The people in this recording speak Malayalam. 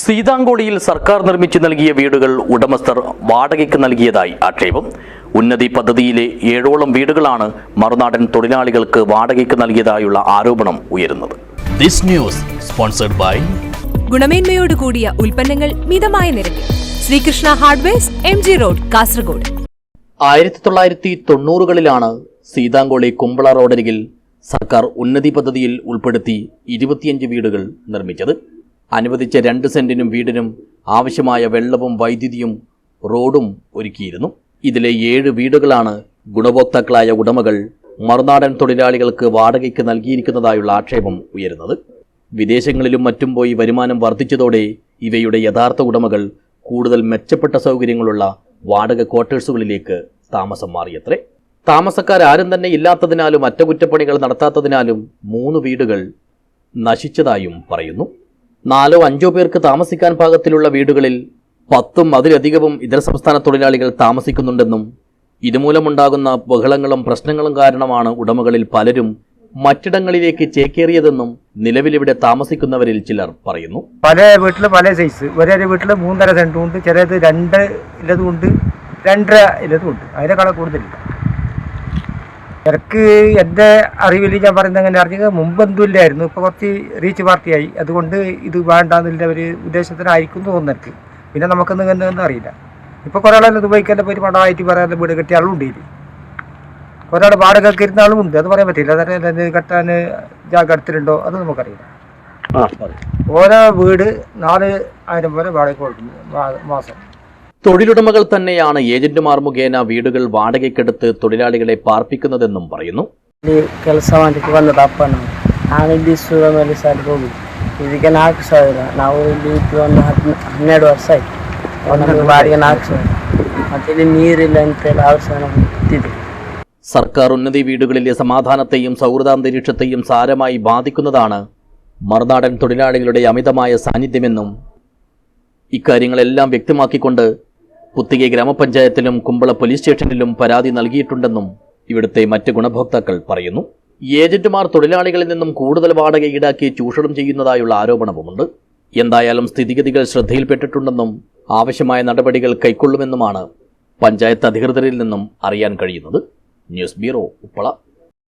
സീതാങ്കോടിയിൽ സർക്കാർ നിർമ്മിച്ചു നൽകിയ വീടുകൾ ഉടമസ്ഥർ വാടകയ്ക്ക് നൽകിയതായി ആക്ഷേപം. ഉന്നതി പദ്ധതിയിലെ ഏഴോളം വീടുകളാണ് മറുനാടൻ തൊഴിലാളികൾക്ക് വാടകയ്ക്ക് നൽകിയതായുള്ള ആരോപണം ഉയരുന്നത്. ദിസ് ന്യൂസ് സ്പോൺസർഡ് ബൈ ഗുണമേന്മയോട് കൂടിയ ഉൽപ്പന്നങ്ങൾ മിതമായ നിരക്കിൽ. Sreekrishna hardwares M G road Kasaragod. ആയിരത്തി തൊള്ളായിരത്തി തൊണ്ണൂറുകളിലാണ് സീതാങ്കോളി കുമ്പള റോഡരികിൽ സർക്കാർ ഉന്നതി പദ്ധതിയിൽ ഉൾപ്പെടുത്തി ഇരുപത്തിയഞ്ച് വീടുകൾ നിർമ്മിച്ചത്. അനുവദിച്ച രണ്ട് സെന്റിനും വീടിനും ആവശ്യമായ വെള്ളവും വൈദ്യുതിയും റോഡും ഒരുക്കിയിരുന്നു. ഇതിലെ ഏഴ് വീടുകളാണ് ഗുണഭോക്താക്കളായ ഉടമകൾ മറുനാടൻ തൊഴിലാളികൾക്ക് വാടകയ്ക്ക് നൽകിയിരിക്കുന്നതായുള്ള ആക്ഷേപം ഉയരുന്നത്. വിദേശങ്ങളിലും മറ്റും പോയി വരുമാനം വർദ്ധിച്ചതോടെ ഇവയുടെ യഥാർത്ഥ ഉടമകൾ കൂടുതൽ മെച്ചപ്പെട്ട സൗകര്യങ്ങളുള്ള വാടക ക്വാർട്ടേഴ്സുകളിലേക്ക് താമസം മാറിയത്രേ. താമസക്കാരും തന്നെ ഇല്ലാത്തതിനാലും അറ്റകുറ്റപ്പണികൾ നടത്താത്തതിനാലും മൂന്ന് വീടുകൾ നശിച്ചതായും പറയുന്നു. നാലോ അഞ്ചോ പേർക്ക് താമസിക്കാൻ പാകത്തിലുള്ള വീടുകളിൽ പത്തും അതിലധികവും ഇതര സംസ്ഥാന തൊഴിലാളികൾ താമസിക്കുന്നുണ്ടെന്നും ഇതുമൂലമുണ്ടാകുന്ന ബഹളങ്ങളും പ്രശ്നങ്ങളും കാരണമാണ് ഉടമകളിൽ പലരും മറ്റിടങ്ങളിലേക്ക് ചേക്കേറിയതെന്നും നിലവിലിവിടെ താമസിക്കുന്നവരിൽ ചിലർ പറയുന്നു. പല വീട്ടിൽ പല സൈസ് ഒരേ വീട്ടിൽ മൂന്നര സെന്റും ചിലത് രണ്ട് ഇല്ലതും രണ്ടര ഇല്ലതും ഉണ്ട് അതിനേക്കാളെ കൂടുതലില്ല. എനിക്ക് എന്റെ അറിവിൽ ഞാൻ പറയുന്നത് അങ്ങനെ അറിഞ്ഞത് മുമ്പ് എന്തും ഇല്ലായിരുന്നു ഇപ്പോൾ കുറച്ച് റീച്ച് പാർട്ടിയായി. അതുകൊണ്ട് ഇത് വേണ്ടാന്നുള്ള ഒരു ഉദ്ദേശത്തിനായിരിക്കും തോന്നുന്നു എനിക്ക്. പിന്നെ നമുക്കൊന്നും എന്നൊന്നും അറിയില്ല. ഇപ്പോൾ കുറേ ആളെ ദുബൈക്കെല്ലാം പോയി പടമായിട്ട് പറയാൻ വീട് കെട്ടിയ ആളും ഉണ്ട് ഇതിൽ ഒരാൾ വാടകയ്ക്ക് ഇരുന്ന ആളും ഉണ്ട്. അത് പറയാൻ പറ്റില്ല. അതായത് കെട്ടാൻ ജാഗ എടുത്തിട്ടുണ്ടോ? അത് നമുക്കറിയില്ല. ഓരോ വീട് നാല് ആയിരം പോലെ വാടക കൊടുക്കുന്നു. മാസം. തൊഴിലുടമകൾ തന്നെയാണ് ഏജന്റുമാർ മുഖേന വീടുകൾ വാടകയ്ക്കെടുത്ത് തൊഴിലാളികളെ പാർപ്പിക്കുന്നതെന്നും പറയുന്നു ಇಲ್ಲಿ ಕೆಲಸ ಮಾಡಲಿಕ್ಕೆ ಬಂದದ್ದು ಅಪ್ಪ ನಾವು ನಾನು ಇಲ್ಲಿ ಸೂರ ಮೇಲೆ ಸಾಲಿಗೆ ಹೋಗಿ ಇದಕ್ಕೆ ನಾಲ್ಕು ಸಾವಿರ ನಾವು ಇಲ್ಲಿ ಇದ್ದು ಒಂದು ಹದ್ ಹನ್ನೆರಡು ವರ್ಷ ಆಯ್ತು ನಮಗೆ ಬಾಡಿಗೆ ನಾಲ್ಕು ಸಾವಿರ ಮತ್ತೆ ಇಲ್ಲಿ ನೀರಿಲ್ಲ ಅಂತೆಲ್ಲ ಆರು ಸಾವಿರ ನಮ್ಗೆ ಬಿದ್ದಿದೆ സർക്കാർ ഉന്നതി വീടുകളിലെ സമാധാനത്തെയും സൗഹൃദാന്തരീക്ഷത്തെയും സാരമായി ബാധിക്കുന്നതാണ് മറുനാടൻ തൊഴിലാളികളുടെ അമിതമായ സാന്നിധ്യമെന്നും ഇക്കാര്യങ്ങളെല്ലാം വ്യക്തമാക്കിക്കൊണ്ട് പുത്തികെ ഗ്രാമപഞ്ചായത്തിലും കുമ്പള പോലീസ് സ്റ്റേഷനിലും പരാതി നൽകിയിട്ടുണ്ടെന്നും ഇവിടുത്തെ മറ്റ് ഗുണഭോക്താക്കൾ പറയുന്നു. ഏജന്റുമാർ തൊഴിലാളികളിൽ നിന്നും കൂടുതൽ വാടക ഈടാക്കി ചൂഷണം ചെയ്യുന്നതായുള്ള ആരോപണവുമുണ്ട്. എന്തായാലും സ്ഥിതിഗതികൾ ശ്രദ്ധയിൽപ്പെട്ടിട്ടുണ്ടെന്നും ആവശ്യമായ നടപടികൾ കൈക്കൊള്ളുമെന്നുമാണ് പഞ്ചായത്ത് അധികൃതരിൽ നിന്നും അറിയാൻ കഴിയുന്നത്. News bureau Uppala.